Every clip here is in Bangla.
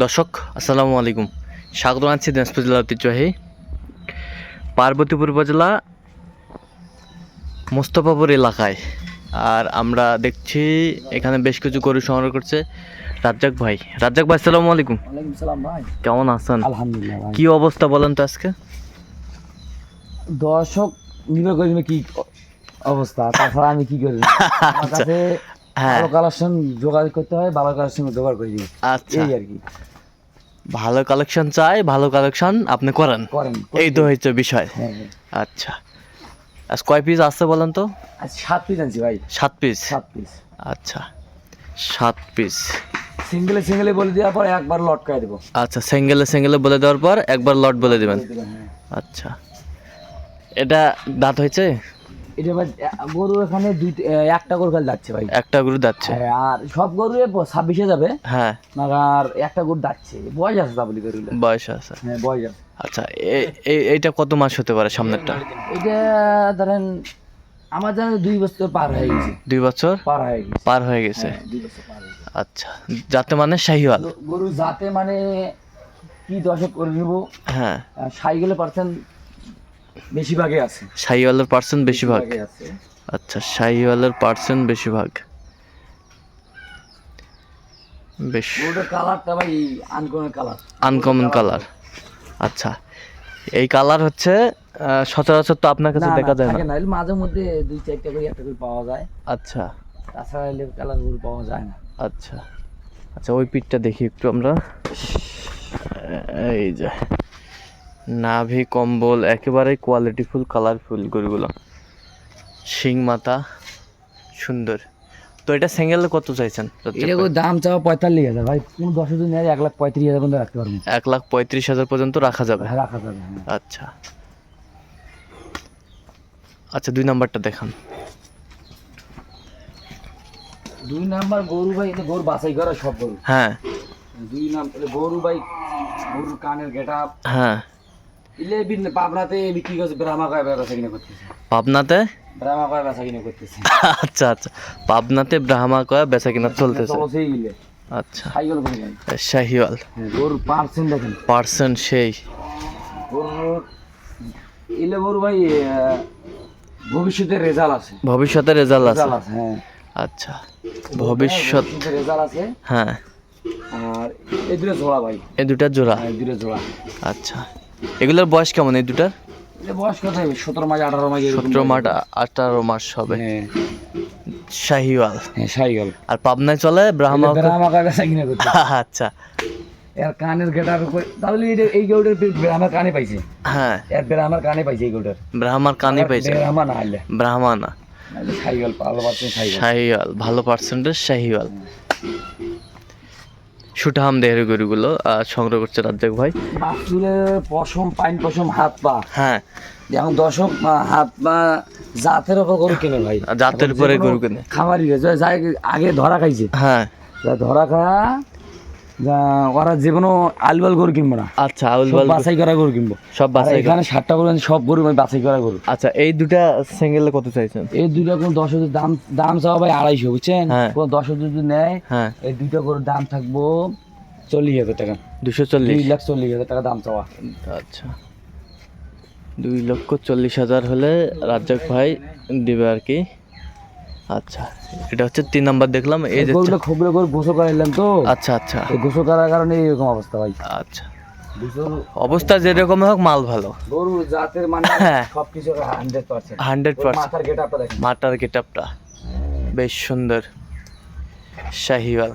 দর্শক আসসালামু আলাইকুম। স্বাগত জানাচ্ছি দিনাজপুর জেলা ঐতিহ্যবাহী পার্বতীপুর উপজেলা মোস্তফাপুর এলাকায়। আর আমরা দেখছি এখানে বেশ কিছু গরু সংগ্রহ করছে রাজ্জাক ভাই। রাজ্জাক ভাই আসসালামু আলাইকুম। ভাই। কেমন আছেন? আলহামদুলিল্লাহ কি অবস্থা বলেন তো আজকে? দর্শক নিবে করিবে কি অবস্থা? তাছাড়া আমি কি করি? আমার কাছে ভালো কালেকশন যোগাযোগ করতে হয় ভালো কালেকশন জোগাড় করে দিই আচ্ছা। এই আর কি। ভালো কালেকশন চাই ভালো কালেকশন আপনি করেন। করেন এই তো হচ্ছে বিষয়। হ্যাঁ হ্যাঁ। আচ্ছা। আজ কয় পিস আছে বলেন তো? সাত পিস আনছি ভাই। সাত পিস সাত পিস আচ্ছা। সাত পিস সিঙ্গেলে সিঙ্গেলে বলে দেওয়ার পর একবার লটকায় দেবো। আচ্ছা সিঙ্গেলে সিঙ্গেলে বলে দেওয়ার পর একবার লট বলে দিবেন হ্যাঁ। আচ্ছা। এটা দাঁত হয়েছে? এটা ভাই গরু এখানে দুই একটা গরু খালি যাচ্ছে ভাই। একটা গরু দাচ্ছে হ্যাঁ, আর সব গরু ছাব্বিশে যাবে। হ্যাঁ। আর একটা গরু যাচ্ছে বয়স আছে দাবলি গরু বয়স আছে। হ্যাঁ বয়স আছে। আচ্ছা এইটা কত মাস হতে পারে সামনেরটা? এটা ধরেন আমার জানা দুই বছর পার হয়ে গেছে। দুই বছর? পার হয়ে গেছে। পার হয়ে গেছে। হ্যাঁ, পার হয়ে গেছে। আচ্ছা যাতে মানে শাহিওয়াল। গরু যাতে মানে কি দশক করে নিব? হ্যাঁ। সাইকেলে পার্সেন্ট বেশিরভাগই আছে। শাহিওয়ালের পার্সেন্ট বেশিরভাগ? আছে। আচ্ছা শাহিওয়ালের পার্সেন্ট বেশিরভাগ। বেশ। গরুটার কালারটা ভাই আনকোনের কালার আনকমন কালার আচ্ছা এই কালার হচ্ছে সচরাচর তো আপনার কাছে দেখা যায় না? মাঝে মধ্যে দুই চারটা করে একটা করে পাওয়া যায়। আচ্ছা। তাছাড়া এলে কালার গরু পাওয়া যায় না। আচ্ছা। আচ্ছা ওই পিঠটা দেখি একটু আমরা। এই যে। নাভি কম্বল একেবারে কোয়ালিটিফুল কালারফুল গরুগুলো। শিং মাথা সুন্দর। তো এটা সিঙ্গেলে কত চাইছেন? এটা করে দাম চাওয়া পঁয়তাল্লিশ হাজার। ভাই কোন দশ দিন নেয় এক লাখ পঁয়ত্রিশ হাজার পর্যন্ত রাখতে পারব। এক লাখ পঁয়ত্রিশ হাজার পর্যন্ত রাখা যাবে? হ্যাঁ, রাখা যাবে হ্যাঁ। আচ্ছা। আচ্ছা দুই নাম্বারটা দেখান। দুই নাম্বার গরু ভাই এটা গরু বাছাই করা সব গরু। হ্যাঁ। দুই নাম্বার গরু ভাই গরুর কানের গেটা হ্যাঁ। পাবনাতে বিক্রি করছে ব্রাহ্মা কয় বেচা কিনে করতেছে। পাবনাতে? ব্রাহ্মা কয় বেচা কিনে করতেছে। আচ্ছা আচ্ছা। পাবনাতে ব্রাহ্মা কয়া বেচা কিনা চলতেছে? চলছেই গিলে আচ্ছা। শাহিওয়াল। হ্যাঁ পার্সেন্ট দেখেন। পার্সেন্ট সেই। ইলে গরু ভাই ভবিষ্যতে রেজাল্ট আছে। ভবিষ্যতে রেজাল্ট আছে? হ্যাঁ। আচ্ছা। ভবিষ্যৎ রেজাল্ট আছে। হ্যাঁ। আর এই দুটো জোড়া ভাই। এই দুটা জোড়া হ্যাঁ, এই দুটো জোড়া আচ্ছা। এগুলোর বয়স কেমন এই দুটার? বয়স কত হবে? সতেরো মাস আঠারো মাস সতেরো মাস আঠারো মাস হবে। হ্যাঁ। শাহিওয়াল। হ্যাঁ সাইকেল আর পাবনায় চলে ব্রাহ্মা ব্রাহ্মা কয় কিনে করতে আচ্ছা। এর কানের গেটার তাহলে এই ব্রাহ্মার কানে পাইছে? হ্যাঁ। এর ব্রাহ্মার কানে পাইছে এই ব্রাহ্মার কানে পাইছে। ব্রাহ্মা না হলে। ব্রাহ্মা না। সাইকেল ভালো সাইকেল শাহিওয়াল। ভালো পার্সেন্টেজ শাহিওয়াল। সুঠাম দেহের গরুগুলো সংগ্রহ করছে রাজ্জাক ভাই। বাছুরের পশম পাইন পশম হাত পা। হ্যাঁ। এখন দশক হাত পা জাতের ওপর গরু কেনে ভাই। জাতের উপরে গরু কেনে। খামারি আগে ধরা খাইছে। হ্যাঁ। ধরা খাওয়া ওরা যে কোনো আলবাল গরু কিনবো না। আচ্ছা আউল সব বাল বাছাই করা গরু কিনবো। সব বাছাই এখানে ষাটটা গরু সব গরু আমি বাছাই করা গরু। আচ্ছা এই দুটা সিঙ্গেলে কত চাইছেন? এই দুইটা কোনো দশ হাজার দাম দাম চাওয়া ভাই আড়াইশো বুঝছেন? হ্যাঁ। কোনো দশ হাজার যদি নেয় হ্যাঁ। এই দুইটা গরুর দাম থাকব চল্লিশ হাজার টাকা। দুশো দুই চল্লিশ লাখ চল্লিশ হাজার টাকা দাম চাওয়া। আচ্ছা। দুই লক্ষ চল্লিশ হাজার হলে রাজ্জাক ভাই দিবে আর কি। আচ্ছা এটা হচ্ছে তিন নাম্বার দেখলাম এই যে গরুটা খবরে গরু গোসল করাইলাম তো? আচ্ছা আচ্ছা। এই গোসল করার কারণে এরকম অবস্থা ভাই। আচ্ছা। অবস্থা যেরকম হোক মাল ভালো। গরু জাতের মানে হ্যাঁ। সব কিছু হান্ড্রেড পার্সেন্ট হান্ড্রেড পার্সেন্ট মাথার গেট আপটা দেখেন। মাটার গেটআপটা বেশ সুন্দর। শাহিওয়াল।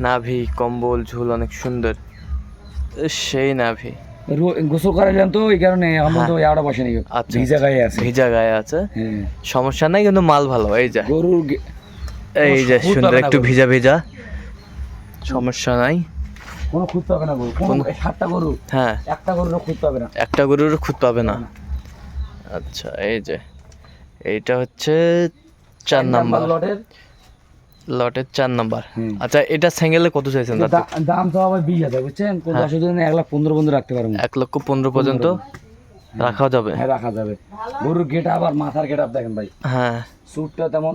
নাভি কম্বল ঝুল অনেক সুন্দর। সেই নাভি। গোসল করাইলাম তো এই কারণে আমার তো বসে নেই। আচ্ছা। ভিজা গায়ে আছে। ভিজা গায়ে আছে। হ্যাঁ। সমস্যা নাই কিন্তু মাল ভালো এই যে। গরুর এই যে সুন্দর একটু ভিজা ভিজা। সমস্যা নাই। কোনো খুঁত পাবে না গরু। কোনো সাতটা গরু হ্যাঁ। একটা গরুরও খুঁত পাবে না। একটা গরুর খুঁত পাবে না। আচ্ছা এই যে। এইটা হচ্ছে চার নাম্বার লটের লটের চার নাম্বার। আচ্ছা এটা সিঙ্গেলে কত চাইছেন দাম তো আবার বিশ হাজার বুঝছেন? দশ হাজার এক লাখ পনেরো পর্যন্ত রাখতে পারব। এক লক্ষ পনেরো পর্যন্ত রাখা যাবে। হ্যাঁ রাখা যাবে। গরুর গেট আবার মাথার গেট আপ দেখেন ভাই। হ্যাঁ। স্যুটটা তেমন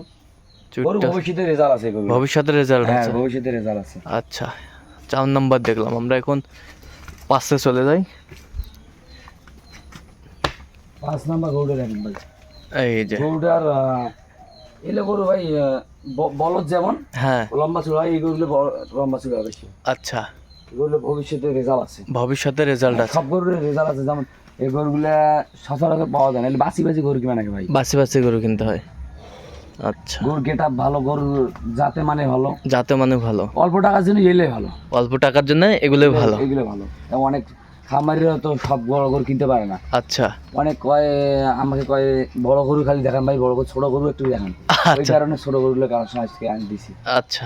ভবিষ্যতে রেজাল্ট আছে গরু ভবিষ্যতে রেজাল্ট হ্যাঁ আছে। ভবিষ্যতে রেজাল্ট আছে। আচ্ছা চার নাম্বার দেখলাম। আমরা এখন পাঁচে চলে যাই। পাঁচ নাম্বার গরুটা দেখেন ভাই। এই যে। গরুটার এলে গরু ভাই বলদ যেমন হ্যাঁ। লম্বা চূড়া এই গরুগুলো বড় লম্বা চূড়া বেশি। আচ্ছা। এগুলো ভবিষ্যতে রেজাল্ট আছে। ভবিষ্যতে রেজাল্ট আছে। সব গরুর রেজাল্ট আছে যেমন এই গরুগুলা সচরাচর পাওয়া যায় না। এগুলো বাসি বাসি গরু কিনে নাকি ভাই? বাসি বাসি গরু কিনতে হয়। আচ্ছা। গরুর গেট ভালো গরুর জাতে মানে ভালো। যাতে মানে ভালো। অল্প টাকার জন্য এলে ভালো। অল্প টাকার জন্য এগুলোই ভালো। এগুলো ভালো। অনেক খামারিরা তো সব বড় গরু কিনতে পারে না। আচ্ছা। অনেক কয় আমাকে কয় বড় গরু খালি দেখান ভাই বড় গরু ছোট গরু একটু দেখান। ওই আচ্ছা কারণে ছোট গরুগুলো কালেকশন আজকে আনি দিছি। আচ্ছা।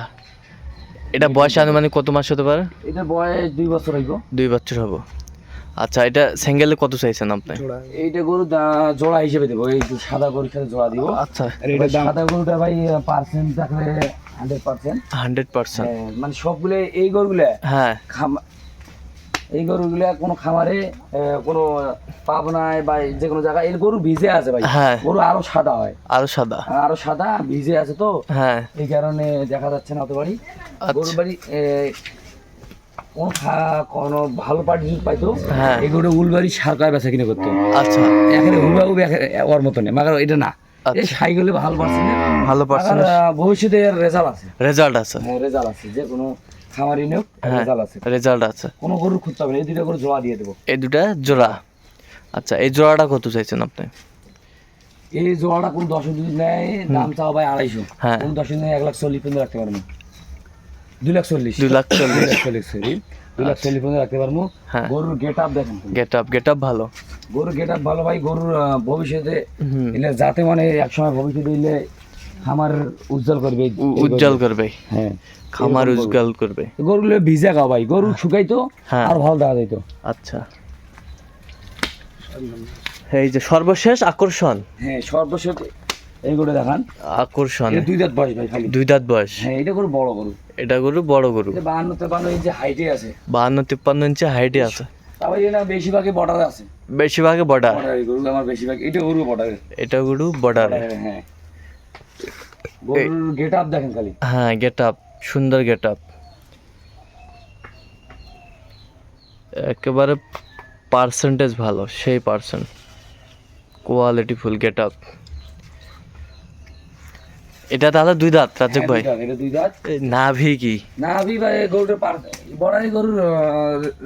এটা বয়স আনুমানিক কত মাস হতে পারে? এটা বয়স দুই বছর হইব। দুই বছর হব। আচ্ছা এটা সিঙ্গেলে কত চাইছেন আপনি? এইটা গরু জোড়া হিসেবে দেবো। এই সাদা গরুর সাথে জোড়া দিব। আচ্ছা। সাদা গরুটা ভাই পার্সেন্ট থাকলে হান্ড্রেড পার্সেন্ট হান্ড্রেড পার্সেন্ট মানে সবগুলো এই গরুগুলো হ্যাঁ। খামা এই গরুগুলো কোনো খামারে কোনো পাবনায় বা যে কোনো জায়গায় এই গরু ভিজে আছে ভাই। হ্যাঁ। গরু আরও সাদা হয়। আরও সাদা। আরও সাদা ভিজে আছে তো। হ্যাঁ। এই কারণে দেখা যাচ্ছে না অত বাড়ি। আচ্ছা। বাড়ি এ, কোনো ভালো পার্টি যদি পাইতো হ্যাঁ। গরুটা উলবাড়ি সারকায় বেচা কিনে করতো। আচ্ছা। এখানে হুবা ওর মতো নেই মাগার এটা না। এই আচ্ছা ভালো পারছি না ভালো পার্সেন্ট ভবিষ্যতে রেজাল্ট আছে। রেজাল্ট আছে। হ্যাঁ রেজাল্ট আছে। যে কোনো খামারি নিয়োগ হ্যাঁ। রেজাল্ট আছে। রেজাল্ট আছে। কোনো গরুর খুঁজতে হবে এই দুটো গরু জোড়া দিয়ে দেবো। এই দুটা জোড়া? আচ্ছা এই জোড়াটা কত চাইছেন আপনি? এই জোড়াটা কোন দশ যদি নেয় দাম চাও ভাই আড়াইশো। হ্যাঁ। কোন দশ নেয় এক লাখ চল্লিশ পর্যন্ত রাখতে পারব। দুই লাখ চল্লিশ। দুই লাখ চল্লিশ। লাখ চল্লিশ সরি দুই লাখ চল্লিশ পর্যন্ত রাখতে পারব। হ্যাঁ। গরুর গেট আপ দেখেন গেট আপ গেট আপ ভালো। গরুর গেট আপ ভালো ভাই গরুর ভবিষ্যতে এলে যাতে মানে একসময় ভবিষ্যতে এলে খামার উজ্জ্বল করবে উজ্জ্বল করবে। হ্যাঁ। খামার উজ্জ্বল করবে। গরুগুলো ভিজা ভাই গরু শুকাইতো হ্যাঁ। আর ভালো দেখা যাইতো। আচ্ছা। এই যে সর্বশেষ আকর্ষণ। হ্যাঁ সর্বশেষ এই গরু দেখান। আকর্ষণ। দুই দাঁত বয়স ভাই খালি। দুই দাঁত বয়স। হ্যাঁ এটা গরু বড় গরু। এটা গরু বড় গরু। এটা বাহান্ন তেপান্ন ইঞ্চি হাইটে আছে। বাহান্ন তিপ্পান্ন ইঞ্চি হাইটে আছে। এটা বেশিরভাগই বর্ডারে আছে। বেশিরভাগে বর্ডার বর্ডারে গরু আমার বেশিরভাগ এটা গরু বর্ডার এটা গরু বর্ডারে হ্যাঁ। গরুর গেট আপ দেখেন খালি। হ্যাঁ গেট আপ সুন্দর গেট আপ একেবারে পার্সেন্টেজ ভালো সেই percent quality full get up এটা তাহলে দুই দাঁত রাজক ভাই? হ্যাঁ, দুই দাঁত, এটা দুই দাঁত। নাভি কি? না আমি ভাই পার বর্ডারি গরুর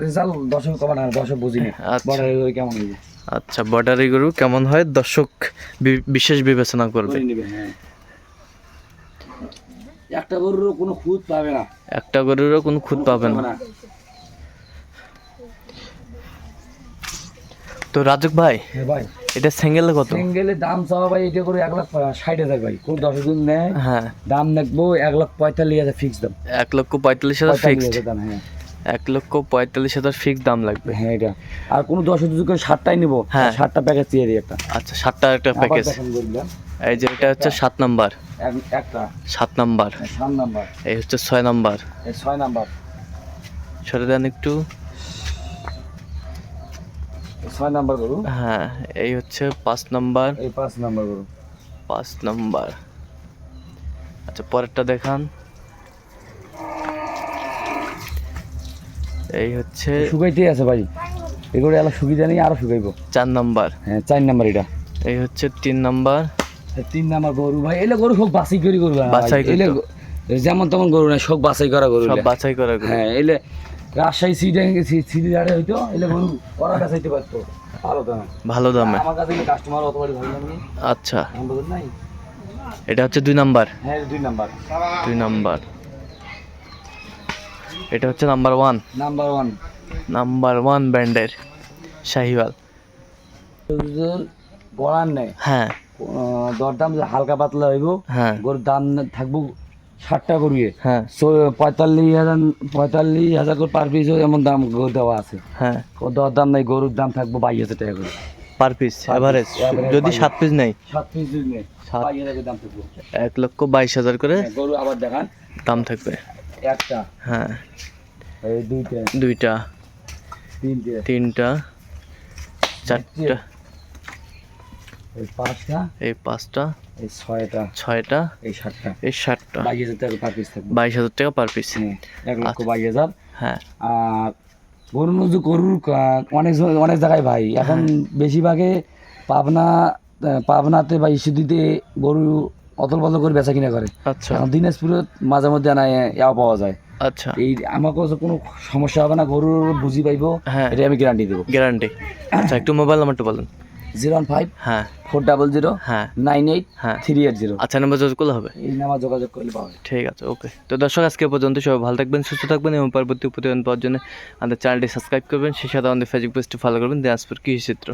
রেজাল্ট কমান আর বুঝিনি আচ্ছা। বর্ডারি গরু কেমন আচ্ছা বর্ডারি গরু কেমন হয়? দর্শক বিশেষ বিবেচনা করবে। হ্যাঁ। একটা গরুর কোনো খুঁত পাবে না। একটা গরুরও কোনো খুঁত পাবে না। তো রাজক ভাই হ্যাঁ ভাই। এটা সিঙ্গেলে কত? সিঙ্গেলের দাম চাওয়া ভাই এটা করে এক লাখ ষাট হাজার ভাই। কোন দশ দিন নেয় হ্যাঁ। দাম দেখব এক লাখ পঁয়তাল্লিশ হাজার ফিক্স দাম। এক লক্ষ পঁয়তাল্লিশ হাজার ফিক্স দাম হ্যাঁ। এক লক্ষ পঁয়তাল্লিশ হাজার ফিক্স দাম লাগবে। হ্যাঁ এটা। আর কোনো দশ হাজার করে ষাটটাই নিবো হ্যাঁ। ষাটটা প্যাকেজ দিয়ে দিই একটা। আচ্ছা সাতটা একটা প্যাকেজ। এই যে এটা হচ্ছে সাত নাম্বার। সাত নাম্বার। সাত নাম্বার। এই হচ্ছে ছয় নাম্বার। এই ছয় নাম্বার। সরে দেন একটু। ছয় নাম্বার গরু? হ্যাঁ এই হচ্ছে পাঁচ নাম্বার। এই পাঁচ নাম্বার গরু। পাঁচ নাম্বার। আচ্ছা পরেরটা দেখান। এই হচ্ছে শুকাইতেই আছে ভাই। এগুলো এলা শুকিয়ে জানি আরও শুকাইবো। চার নাম্বার। হ্যাঁ চার নাম্বার এটা। এই হচ্ছে তিন নাম্বার। তিন নাম্বার গরু ভাই এলে গরু সব বাছাই করি গরু এলে যেমন তেমন গরু না সব বাছাই করা গরু সব বাছাই করা গরু। হ্যাঁ এলে রাজশাহী সিটি সিটি দাঁড়ে হইতো এলে গরু ওরা কাছাইতে পারতো। ভালো দামে। ভালো দামে। আমার কাছে কাস্টমার অত বাড়ি ভালো দামি আচ্ছা। নাই? এটা হচ্ছে দুই নাম্বার। হ্যাঁ দুই নাম্বার। দুই নাম্বার। এটা হচ্ছে number one. Number one. Number one ব্র্যান্ডের শাহিওয়াল। বলার নেই। হ্যাঁ। দরদাম হালকা পাতলা হইব হ্যাঁ। গরুর দাম থাকব ষাটটা গরুয়ে। হ্যাঁ। পঁয়তাল্লিশ হাজার পঁয়তাল্লিশ হাজার করে পার পিস এমন দাম গরু দেওয়া আছে। হ্যাঁ। দর দাম নাই গরুর দাম থাকব বাইশ হাজার টাকা করে। পার পিস এভারেজ যদি সাত পিস নেই? সাত পিস যদি নেই সাত- দাম থাকব। এক লক্ষ বাইশ হাজার করে হ্যাঁ, গরু আবার দেখান। দাম থাকবে। একটা। হ্যাঁ। এই দুইটা। দুইটা। তিনটে। তিনটা। চারটা। এই পাঁচটা এই পাঁচটা এই ছয়টা ছয়টা এই সাতটা। এই সাতটা। বাইশ হাজার টাকা পার পিস থাকবে। বাইশ হাজার টাকা পার পিস হ্যাঁ এক লক্ষ বাইশ হাজার। হ্যাঁ। আর গরু নজু গরুর অনেক অনেক জায়গায় ভাই। এখন বেশিরভাগে পাবনা পাবনাতে বা ইস্যুদিতে গরু অতল বদল করে বেচা কিনা করে। আচ্ছা। এখন দিনাজপুরে মাঝে মধ্যে আনা ইয়াও পাওয়া যায়। আচ্ছা। এই আমার আমাকে কোনো সমস্যা হবে না গরুর বুঝি পাইবো হ্যাঁ। এটা আমি গ্যারান্টি দেবো। গ্যারান্টি আচ্ছা একটু মোবাইল নাম্বারটা বলেন। জিরো ওয়ান ফাইভ হ্যাঁ। ফোর ডাবল জিরো হ্যাঁ। নাইন এইট হ্যাঁ। Three eight zero. আচ্ছা নাম্বার যোগাযোগ করলে হবে? এই নামা যোগাযোগ করলে পাবে ঠিক আছে ওকে তো দর্শক আজকে পর্যন্ত সবাই ভালো থাকবেন সুস্থ থাকবেন এবং পরবর্তী প্রতিবেদন পাওয়ার জন্য আমাদের চ্যানেলটি সাবস্ক্রাইব করবেন সেই সাথে আমাদের ফেসবুক পেজটি ফলো করবেন দিনাজপুর কৃষি চিত্র